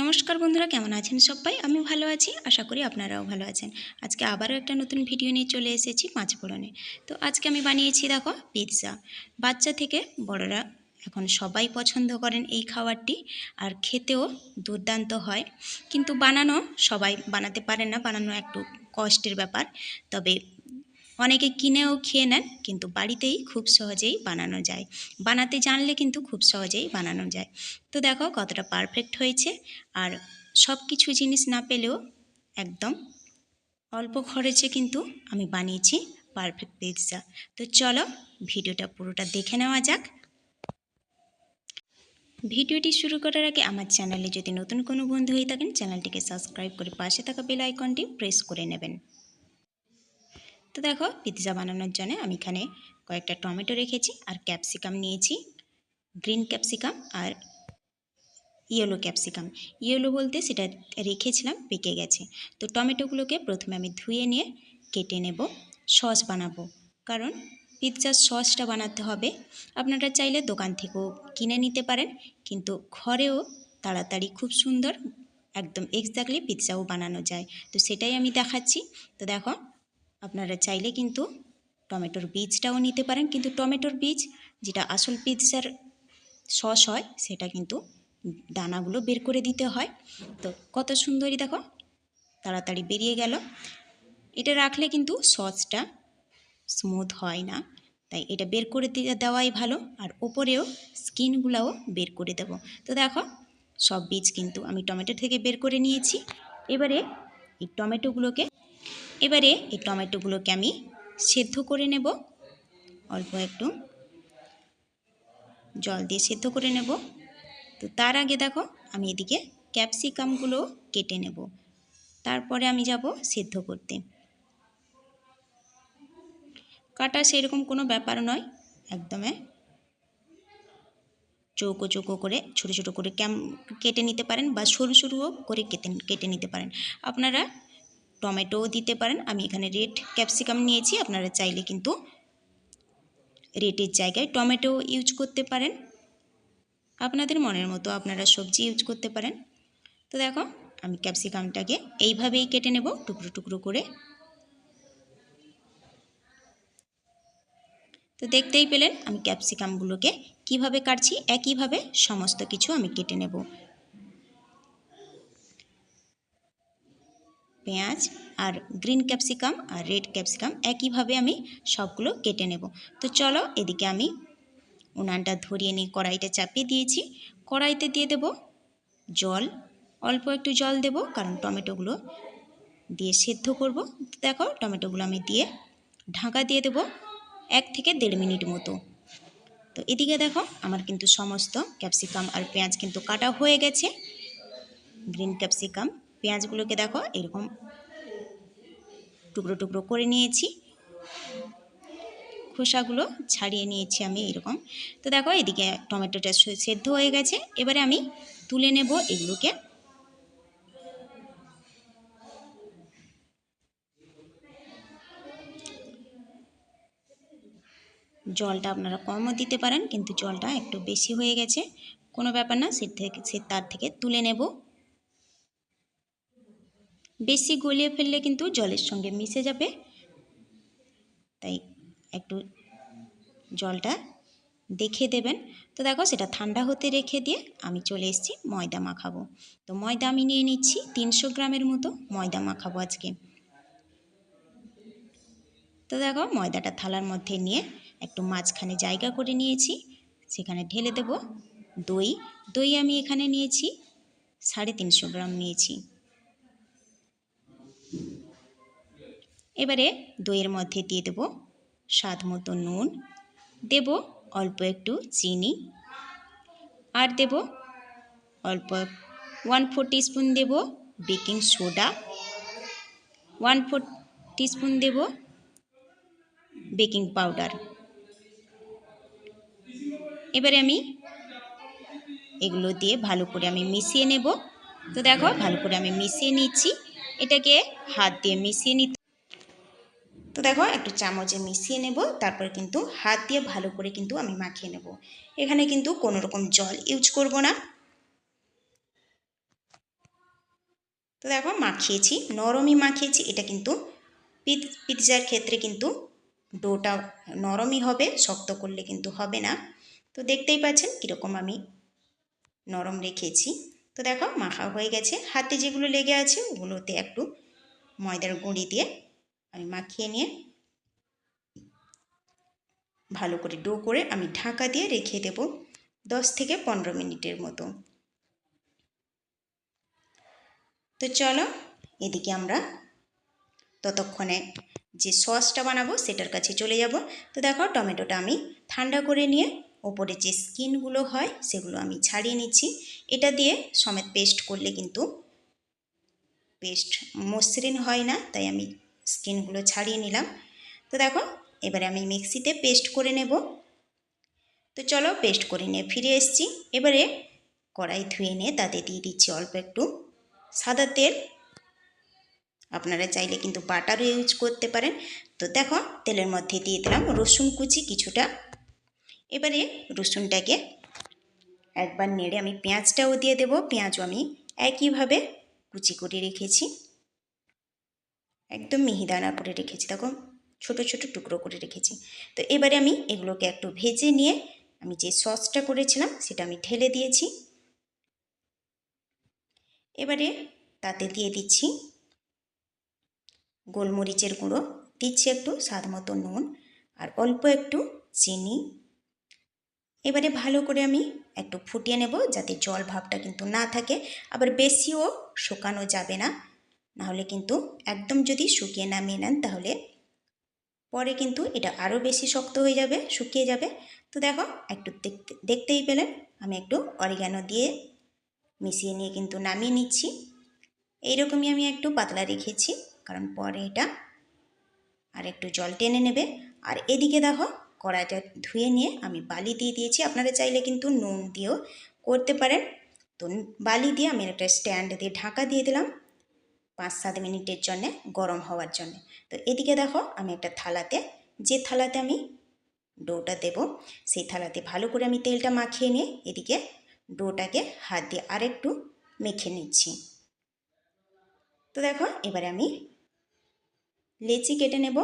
নমস্কার বন্ধুরা, কেমন আছেন সবাই? আমি ভালো আছি, আশা করি আপনারাও ভালো আছেন। আজকে আবারও একটা নতুন ভিডিও নিয়ে চলে এসেছি পাঁচ ফোড়নে। তো আজকে আমি বানিয়েছি দেখো পিৎজা। বাচ্চা থেকে বড়রা এখন সবাই পছন্দ করেন এই খাবারটি আর খেতেও দুর্দান্ত হয়। কিন্তু বানানো সবাই বানাতে পারেন না, বানানো একটু কষ্টের ব্যাপার। তবে অনেকে কিনেও খেয়ে নেন, কিন্তু বাড়িতেই খুব সহজেই বানানো যায়। বানাতে জানলে কিন্তু খুব সহজেই বানানো যায়। তো দেখো কতটা পারফেক্ট হয়েছে। আর সব কিছু জিনিস না পেলেও একদম অল্প খরচে কিন্তু আমি বানিয়েছি পারফেক্ট পিৎজা তো চলো ভিডিওটা পুরোটা দেখে নেওয়া যাক। ভিডিওটি শুরু করার আগে আমার চ্যানেলে যদি নতুন কোনো বন্ধু হয়ে থাকেন, চ্যানেলটিকে সাবস্ক্রাইব করে পাশে থাকা বেল আইকনটি প্রেস করে নেবেন। তো দেখো, পিৎজা বানানোর জন্য আমি এখানে কয়েকটা টমেটো রেখেছি আর ক্যাপসিকাম নিয়েছি। গ্রিন ক্যাপসিকাম আর ইয়েলো ক্যাপসিকাম। ইয়েলো বলতে সেটা রেখেছিলাম, পেকে গেছে। তো টমেটোগুলোকে প্রথমে আমি ধুয়ে নিয়ে কেটে নেব, সস বানাবো। কারণ পিৎজার সসটা বানাতে হবে। আপনারা চাইলে দোকান থেকেও কিনে নিতে পারেন, কিন্তু ঘরেও তাড়াতাড়ি খুব সুন্দর, একদম এক্স্যাক্টলি পিৎজাও বানানো যায়। তো সেটাই আমি দেখাচ্ছি। তো দেখো আপনারা চাইলে কিন্তু টমেটোর বীজটাও নিতে পারেন। কিন্তু টমেটোর বীজ, যেটা আসল পিৎজার সস হয়, সেটা কিন্তু দানাগুলো বের করে দিতে হয়। তো কত সুন্দরই দেখো, তাড়াতাড়ি বেরিয়ে গেল। এটা রাখলে কিন্তু সসটা স্মুথ হয় না। তাই এটা বের করে দেওয়াই ভালো। আর ওপরেও স্কিনগুলোও বের করে দেব। তো দেখো, সব বীজ কিন্তু আমি টমেটো থেকে বের করে নিয়েছি। এবারে এই টমেটোগুলোকে এবারে এই টমেটোগুলোকে আমি সেদ্ধ করে নেব। অল্প একটু জল দিয়ে সেদ্ধ করে নেব। তো তার আগে দেখো, আমি এদিকে ক্যাপসিকামগুলো কেটে নেব। তারপরে আমি যাব সেদ্ধ করতে। কাটা সেরকম কোনো ব্যাপার নয়। একদমে চৌকো চৌকো করে, ছোটো ছোটো করে ক্যাম, কেটে নিতে পারেন বা সরু সরুও করে কেটে কেটে নিতে পারেন। আপনারা টমেটোও দিতে পারেন। আমি এখানে রেড ক্যাপসিকাম নিয়েছি। আপনারা চাইলে কিন্তু রেটের জায়গায় টমেটো ইউজ করতে পারেন। আপনাদের মনের মতো আপনারা সবজি ইউজ করতে পারেন। তো দেখো, আমি ক্যাপসিকামটাকে এইভাবেই কেটে নেব, টুকরো টুকরো করে। তো দেখতেই পেলেন, আমি ক্যাপসিকামগুলোকে কীভাবে কাটছি, একইভাবে সমস্ত কিছু আমি কেটে নেব। পেঁয়াজ আর গ্রিন ক্যাপসিকাম আর রেড ক্যাপসিকাম একইভাবে আমি সবগুলো কেটে নেব। তো চলো এদিকে আমি উনানটা ধরিয়ে নিয়ে কড়াইটা চাপিয়ে দিয়েছি। কড়াইতে দিয়ে দেব জল। অল্প একটু জল দেব কারণ টমেটোগুলো দিয়ে সেদ্ধ করব। দেখো টমেটোগুলো আমি দিয়ে ঢাকা দিয়ে দেব এক থেকে দেড় মিনিট মতো। তো এদিকে দেখো আমার কিন্তু সমস্ত ক্যাপসিকাম আর পেঁয়াজ কিন্তু কাটা হয়ে গেছে। গ্রিন ক্যাপসিকাম পেঁয়াজগুলোকে দেখো, এরকম টুকরো টুকরো করে নিয়েছি। খোসাগুলো ছাড়িয়ে নিয়েছি আমি এরকম। তো দেখো, এদিকে টমেটোটা সেদ্ধ হয়ে গেছে। এবারে আমি তুলে নেব এগুলোকে। জলটা আপনারা কমও দিতে পারেন, কিন্তু জলটা একটু বেশি হয়ে গেছে। কোনো ব্যাপার না, সে থেকে সে তার থেকে তুলে নেব। বেশি গলিয়ে ফেললে কিন্তু জলের সঙ্গে মিশে যাবে। তাই একটু জলটা দেখে দেবেন। তো দেখো সেটা ঠান্ডা হতে রেখে দিয়ে আমি চলে এসেছি ময়দা মাখাবো। তো ময়দা আমি নিয়ে নিচ্ছি তিনশো গ্রামের মতো ময়দা মাখাবো আজকে। তো দেখো ময়দাটা থালার মধ্যে নিয়ে একটু মাঝখানে জায়গা করে নিয়েছি। সেখানে ঢেলে দেব দই। দই আমি এখানে নিয়েছি সাড়ে তিনশো গ্রাম নিয়েছি। এবারে দইয়ের মধ্যে দিয়ে দেব স্বাদ মতো নুন। দেব অল্প একটু চিনি। আর দেব অল্প ওয়ান ফোর টিস্পুন দেব baking soda one four teaspoon দেব বেকিং পাউডার এবারে আমি এগুলো দিয়ে ভালো করে আমি মিশিয়ে নেব। তো দেখো ভালো করে আমি মিশিয়ে নিচ্ছি। এটাকে হাত দিয়ে মিশিয়ে নিতে তো দেখো একটু চামচে মিশিয়ে নেব, তারপর কিন্তু হাত দিয়ে ভালো করে কিন্তু আমি মাখিয়ে নেব। এখানে কিন্তু কোনো রকম জল ইউজ করব না। তো দেখো মাখিয়েছি, নরমই মাখিয়েছি, এটা কিন্তু পিৎজার ক্ষেত্রে কিন্তু ডোটা নরমই হবে, শক্ত করলে কিন্তু হবে না। তো দেখতেই পাচ্ছেন কীরকম আমি নরম রেখেছি। তো দেখো মাখা হয়ে গেছে, হাতে যেগুলো লেগে আছে ওগুলোতে একটু ময়দার গুঁড়ি দিয়ে আমি মাখিয়ে নিয়ে ভালো করে ডো করে আমি ঢাকা দিয়ে রেখে দেব দশ থেকে পনেরো মিনিটের মতো। তো চলো, এদিকে আমরা ততক্ষণে যে সসটা বানাবো সেটার কাছে চলে যাব। তো দেখো, টমেটোটা আমি ঠান্ডা করে নিয়ে ওপরে যে স্কিনগুলো হয় সেগুলো আমি ছাড়িয়ে নিচ্ছি। এটা দিয়ে সমেত পেস্ট করলে কিন্তু পেস্ট মসৃণ হয় না, তাই আমি স্কিনগুলো ছাড়িয়ে নিলাম। তো দেখো, এবারে আমি মিক্সিতে পেস্ট করে নেব। তো চলো পেস্ট করে নিয়ে ফিরে এসছি। এবারে কড়াই ধুয়ে নিয়ে তাতে দিয়ে দিচ্ছি অল্প একটু সাদা তেল। আপনারা চাইলে কিন্তু বাটারও ইউজ করতে পারেন। তো দেখো, তেলের মধ্যে দিয়ে দিলাম রসুন কুচি কিছুটা। এবারে রসুনটাকে একবার নেড়ে আমি পেঁয়াজটাও দিয়ে দেব। পেঁয়াজও আমি একইভাবে কুচি করে রেখেছি। একদম মিহিদানা করে রেখেছি, দেখো, ছোট ছোট টুকরো করে রেখেছি। তো এবারে আমি এগুলোকে একটু ভেজে নিয়ে আমি যে সসটা করেছিলাম সেটা আমি ঢেলে দিয়েছি। এবারে তাতে দিয়ে দিচ্ছি গোলমরিচের গুঁড়ো, দিচ্ছি একটু স্বাদ মতো নুন আর অল্প একটু চিনি। এবারে ভালো করে আমি একটু ফুটিয়ে নেব যাতে জল ভাবটা কিন্তু না থাকে, আবার বেশিও শুকানো যাবে না। নাহলে কিন্তু একদম যদি শুকিয়ে নামিয়ে নেন তাহলে পরে কিন্তু এটা আরও বেশি শক্ত হয়ে যাবে, শুকিয়ে যাবে। তো দেখো, একটু দেখতে, দেখতেই পেলেন, আমি একটু অরিগানো দিয়ে মিশিয়ে নিয়ে কিন্তু নামিয়ে নিচ্ছি। এইরকমই আমি একটু পাতলা রেখেছি, কারণ পরে এটা আর একটু জল টেনে নেবে। আর এদিকে দেখো, কড়াইটা ধুয়ে নিয়ে আমি বালি দিয়ে দিয়েছি। আপনারা চাইলে কিন্তু নুন দিয়েও করতে পারেন। তো বালি দিয়ে আমি একটা স্ট্যান্ড দিয়ে ঢাকা দিয়ে দিলাম। পাঁচ সাত মিনিটের জন্যে, গরম হওয়ার জন্য। তো এদিকে দেখো, আমি একটা থালাতে, যে থালাতে আমি ডোটা দেব, সেই থালাতে ভালো করে আমি তেলটা মাখিয়ে নিয়ে এদিকে ডোটাকে হাত দিয়ে আরেকটু মেখে নিচ্ছি। তো দেখো, এবারে আমি লেচি কেটে নেব।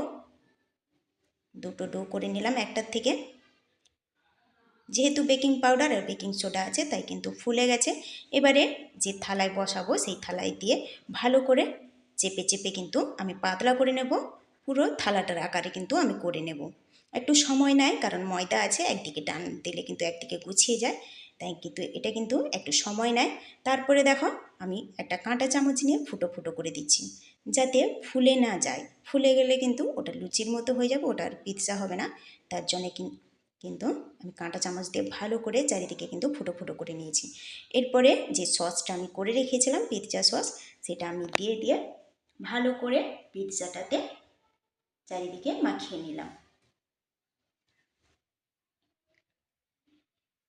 দুটো ডো করে নিলাম, একটার থেকে যেহেতু বেকিং পাউডার আর বেকিং সোডা আছে, তাই কিন্তু ফুলে গেছে। এবারে যে থালায় বসাবো, সেই থালায় দিয়ে ভালো করে চেপে চেপে কিন্তু আমি পাতলা করে নেব। পুরো থালাটার আকারে কিন্তু আমি করে নেব। একটু সময় নেয়, কারণ ময়দা আছে, একদিকে টান দিলে কিন্তু একদিকে গুছিয়ে যায়, তাই কিন্তু এটা কিন্তু একটু সময় নেয়। তারপরে দেখো, আমি একটা কাঁটা চামচ নিয়ে ফুটো ফুটো করে দিচ্ছি, যাতে ফুলে না যায়। ফুলে গেলে কিন্তু ওটা লুচির মতো হয়ে যাবে, ওটা আর পিৎজা হবে না। তার জন্যে কিন্তু আমি কাঁটা চামচ দিয়ে ভালো করে চারিদিকে কিন্তু ফুটো ফুটো করে নিয়েছি। এরপরে যে সসটা আমি করে রেখেছিলাম, পিৎজা সস, সেটা আমি দিয়ে দিয়ে ভালো করে পিৎজাটাতে চারিদিকে মাখিয়ে নিলাম।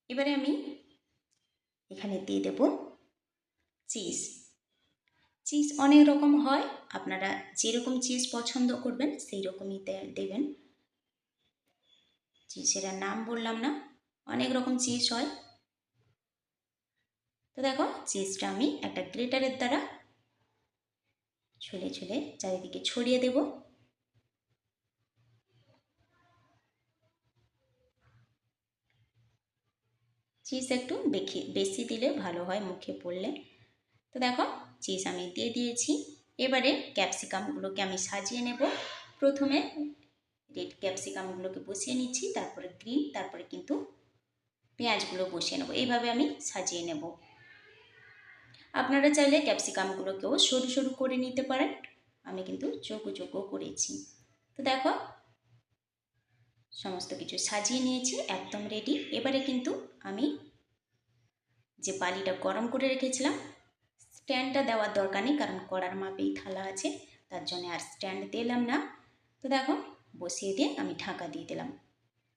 এবারে আমি এখানে দিয়ে দেব চিজ। চিজ অনেক রকম হয়, আপনারা যেরকম চিজ পছন্দ করবেন সেই রকমই দেবেন। চিজের নাম বললাম না। অনেক রকম চিজ হয়। তো দেখো চিজটা আমি একটা গ্রেটারের দ্বারা ছুলে ছুলে চারিদিকে ছড়িয়ে দেব। চিজ একটু বেশি বেশি দিলে ভালো হয় মুখে পড়লে। তো দেখো চিজ আমি দিয়ে দিয়েছি। এবারে ক্যাপসিকামগুলোকে আমি সাজিয়ে নেব। প্রথমে ক্যাপসিকামগুলোকে বসিয়ে নিচ্ছি, তারপরে গ্রিন তারপরে কিন্তু পেঁয়াজগুলো বসিয়ে নেব। এইভাবে আমি সাজিয়ে নেব। আপনারা চাইলে ক্যাপসিকামগুলোকেও সরু সরু করে নিতে পারেন। আমি কিন্তু চৌকো চৌকো করেছি। তো দেখো, সমস্ত কিছু সাজিয়ে নিয়েছি, একদম রেডি এবারে কিন্তু আমি যে বালিটা গরম করে রেখেছিলাম, স্ট্যান্ডটা দেওয়ার দরকার নেই, কারণ কড়ার মাপেই থালা আছে, তার জন্য আর স্ট্যান্ড দিলাম না। তো দেখো বসিয়ে দিয়ে আমি ঢাকা দিয়ে দিলাম।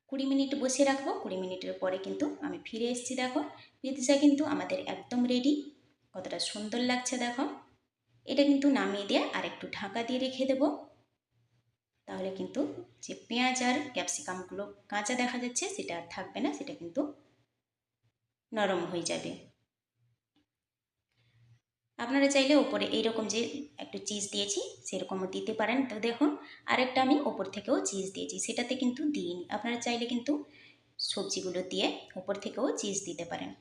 কুড়ি মিনিট বসিয়ে রাখব, কুড়ি মিনিটের পরে কিন্তু আমি ফিরে এসেছি দেখো। পিৎজা কিন্তু আমাদের একদম রেডি কতটা সুন্দর লাগছে দেখো। এটা কিন্তু নামিয়ে দিয়ে আর একটু ঢাকা দিয়ে রেখে দেব। তাহলে কিন্তু যে পেঁয়াজ আর ক্যাপসিকামগুলো কাঁচা দেখা যাচ্ছে, সেটা আর থাকবে না, সেটা কিন্তু নরম হয়ে যাবে। আপনারা চাইলে ওপরে এইরকম যে একটু চিজ দিয়েছি, সেরকমও দিতে পারেন। তো দেখুন, আরেকটা আমি ওপর থেকেও চিজ দিয়েছি, সেটাতে কিন্তু দিইনি। আপনারা চাইলে কিন্তু সবজিগুলো দিয়ে ওপর থেকেও চিজ দিতে পারেন।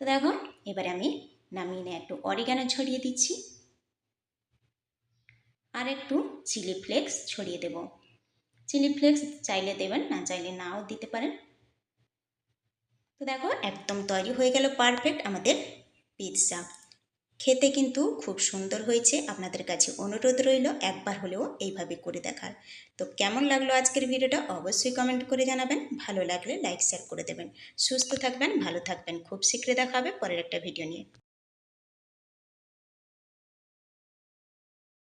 তো দেখুন, এবারে আমি নামিয়ে নিয়ে একটু অরিগানো ছড়িয়ে দিচ্ছি। আর একটু চিলি ফ্লেক্স ছড়িয়ে দেব। চিলি ফ্লেক্স চাইলে দেবেন, না চাইলে নাও দিতে পারেন। তো দেখো, একদম তৈরি হয়ে গেল পারফেক্ট আমাদের পিৎজা খেতে কিন্তু খুব সুন্দর হয়েছে। আপনাদের কাছে অনুরোধ রইল একবার হলেও এইভাবে করে দেখার। তো কেমন লাগল আজকের ভিডিওটা অবশ্যই কমেন্ট করে জানাবেন। ভালো লাগলে লাইক, শেয়ার করে দেবেন। সুস্থ থাকবেন, ভালো থাকবেন। খুব শীঘ্রই দেখা হবে পরের একটা ভিডিও নিয়ে।